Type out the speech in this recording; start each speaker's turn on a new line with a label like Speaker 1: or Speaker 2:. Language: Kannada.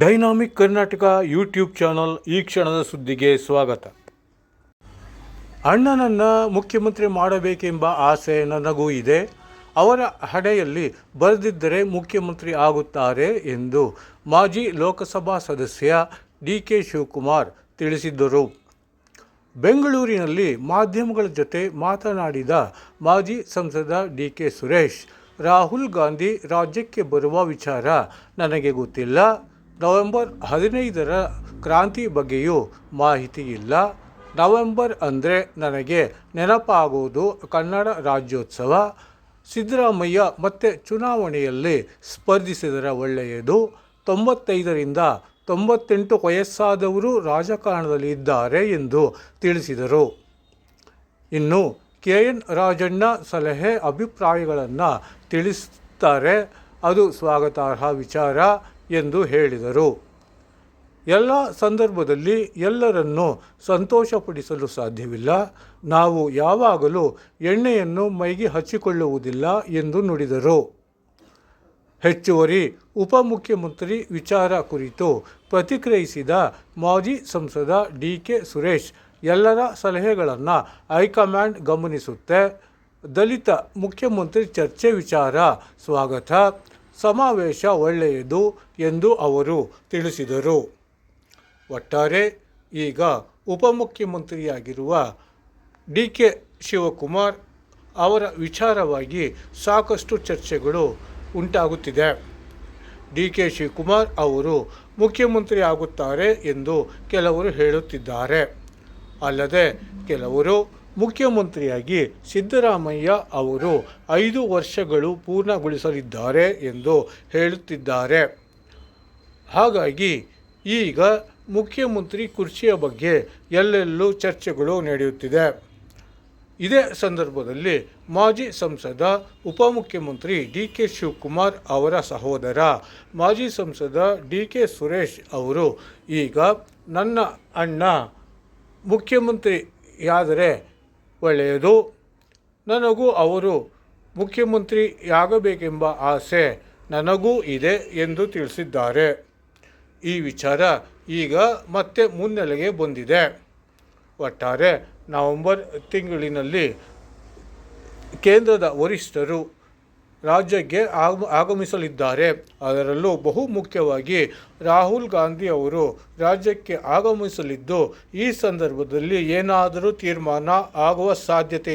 Speaker 1: ಡೈನಾಮಿಕ್ ಕರ್ನಾಟಕ ಯೂಟ್ಯೂಬ್ ಚಾನಲ್ ಈ ಕ್ಷಣದ ಸುದ್ದಿಗೆ ಸ್ವಾಗತ. ಅಣ್ಣನನ್ನ ಮುಖ್ಯಮಂತ್ರಿ ಮಾಡಬೇಕೆಂಬ ಆಸೆ ನನಗೂ ಇದೆ. ಅವರ ಹಣೆಯಲ್ಲಿ ಬರೆದಿದ್ದರೆ ಮುಖ್ಯಮಂತ್ರಿ ಆಗುತ್ತಾರೆ ಎಂದು ಮಾಜಿ ಲೋಕಸಭಾ ಸದಸ್ಯ ಡಿ ಕೆ ಶಿವಕುಮಾರ್ ತಿಳಿಸಿದ್ದರು. ಬೆಂಗಳೂರಿನಲ್ಲಿ ಮಾಧ್ಯಮಗಳ ಜೊತೆ ಮಾತನಾಡಿದ ಮಾಜಿ ಸಂಸದ ಡಿ ಕೆ ಸುರೇಶ್, ರಾಹುಲ್ ಗಾಂಧಿ ರಾಜ್ಯಕ್ಕೆ ಬರುವ ವಿಚಾರ ನನಗೆ ಗೊತ್ತಿಲ್ಲ. ನವೆಂಬರ್ ಹದಿನೈದರ ಕ್ರಾಂತಿ ಬಗ್ಗೆಯೂ ಮಾಹಿತಿ ಇಲ್ಲ ನವೆಂಬರ್ ಅಂದರೆ ನನಗೆ ನೆನಪಾಗುವುದು ಕನ್ನಡ ರಾಜ್ಯೋತ್ಸವ. ಸಿದ್ದರಾಮಯ್ಯ ಮತ್ತೆ ಚುನಾವಣೆಯಲ್ಲಿ ಸ್ಪರ್ಧಿಸಿದರೆ ಒಳ್ಳೆಯದು. ತೊಂಬತ್ತೈದರಿಂದ ತೊಂಬತ್ತೆಂಟು ವಯಸ್ಸಾದವರು ರಾಜಕಾರಣದಲ್ಲಿ ಇದ್ದಾರೆ ಎಂದು ತಿಳಿಸಿದರು. ಇನ್ನು ಕೆ. ಎನ್. ರಾಜಣ್ಣ ಸಲಹೆ, ಅಭಿಪ್ರಾಯಗಳನ್ನು ತಿಳಿಸುತ್ತಾರೆ ಅದು ಸ್ವಾಗತಾರ್ಹ ವಿಚಾರ. ಎಂದು ಹೇಳಿದರು. ಎಲ್ಲ ಸಂದರ್ಭದಲ್ಲಿ ಎಲ್ಲರನ್ನೂ ಸಂತೋಷಪಡಿಸಲು ಸಾಧ್ಯವಿಲ್ಲ. ನಾವು ಯಾವಾಗಲೂ ಎಣ್ಣೆಯನ್ನು ಮೈಗೆ ಹಚ್ಚಿಕೊಳ್ಳುವುದಿಲ್ಲ ಎಂದು ನುಡಿದರು. ಹೆಚ್ಚುವರಿ ಉಪಮುಖ್ಯಮಂತ್ರಿ ವಿಚಾರ ಕುರಿತು ಪ್ರತಿಕ್ರಿಯಿಸಿದ ಮಾಜಿ ಸಂಸದ ಡಿ ಕೆ ಸುರೇಶ್, ಎಲ್ಲರ ಸಲಹೆಗಳನ್ನು ಹೈಕಮಾಂಡ್ ಗಮನಿಸುತ್ತೆ. ದಲಿತ ಮುಖ್ಯಮಂತ್ರಿ ಚರ್ಚೆ ವಿಚಾರ, ಸ್ವಾಗತ. ಸಮಾವೇಶ ಒಳ್ಳೆಯದು ಎಂದು ಅವರು ತಿಳಿಸಿದರು. ಒಟ್ಟಾರೆ ಈಗ ಉಪಮುಖ್ಯಮಂತ್ರಿಯಾಗಿರುವ ಡಿ ಕೆ ಶಿವಕುಮಾರ್ ಅವರ ವಿಚಾರವಾಗಿ ಸಾಕಷ್ಟು ಚರ್ಚೆಗಳು ಉಂಟಾಗುತ್ತಿದೆ. ಡಿ ಕೆ ಶಿವಕುಮಾರ್ ಅವರು ಮುಖ್ಯಮಂತ್ರಿ ಆಗುತ್ತಾರೆ ಎಂದು ಕೆಲವರು ಹೇಳುತ್ತಿದ್ದಾರೆ. ಅಲ್ಲದೆ ಕೆಲವರು ಮುಖ್ಯಮಂತ್ರಿಯಾಗಿ ಸಿದ್ದರಾಮಯ್ಯ ಅವರು ಐದು ವರ್ಷಗಳು ಪೂರ್ಣಗೊಳಿಸಲಿದ್ದಾರೆ ಎಂದು ಹೇಳುತ್ತಿದ್ದಾರೆ. ಹಾಗಾಗಿ ಈಗ ಮುಖ್ಯಮಂತ್ರಿ ಕುರ್ಚಿಯ ಬಗ್ಗೆ ಎಲ್ಲೆಲ್ಲೂ ಚರ್ಚೆಗಳು ನಡೆಯುತ್ತಿದೆ. ಇದೇ ಸಂದರ್ಭದಲ್ಲಿ ಮಾಜಿ ಸಂಸದ, ಉಪಮುಖ್ಯಮಂತ್ರಿ ಡಿ ಕೆ ಶಿವಕುಮಾರ್ ಅವರ ಸಹೋದರ, ಮಾಜಿ ಸಂಸದ ಡಿ ಕೆ ಸುರೇಶ್ ಅವರು ಈಗ ನನ್ನ ಅಣ್ಣ ಮುಖ್ಯಮಂತ್ರಿಯಾದರೆ ಒಳ್ಳೆಯದು. ನನಗೂ ಅವರು ಮುಖ್ಯಮಂತ್ರಿಯಾಗಬೇಕೆಂಬ ಆಸೆ ನನಗೂ ಇದೆ ಎಂದು ತಿಳಿಸಿದ್ದಾರೆ. ಈ ವಿಚಾರ ಈಗ ಮತ್ತೆ ಮುನ್ನೆಲೆಗೆ ಬಂದಿದೆ. ಒಟ್ಟಾರೆ ನವೆಂಬರ್ ತಿಂಗಳಿನಲ್ಲಿ ಕೇಂದ್ರದ ವರಿಷ್ಠರು ರಾಜ್ಯಕ್ಕೆ ಆಗ, ಆಗಮಿಸಲಿದ್ದಾರೆ. ಅದರಲ್ಲೂ ಬಹು ಮುಖ್ಯವಾಗಿ ರಾಹುಲ್ ಗಾಂಧಿ ಅವರು ರಾಜ್ಯಕ್ಕೆ ಆಗಮಿಸಲಿದ್ದು, ಈ ಸಂದರ್ಭದಲ್ಲಿ ಏನಾದರೂ ತೀರ್ಮಾನ ಆಗುವ ಸಾಧ್ಯತೆ ಇದೆ.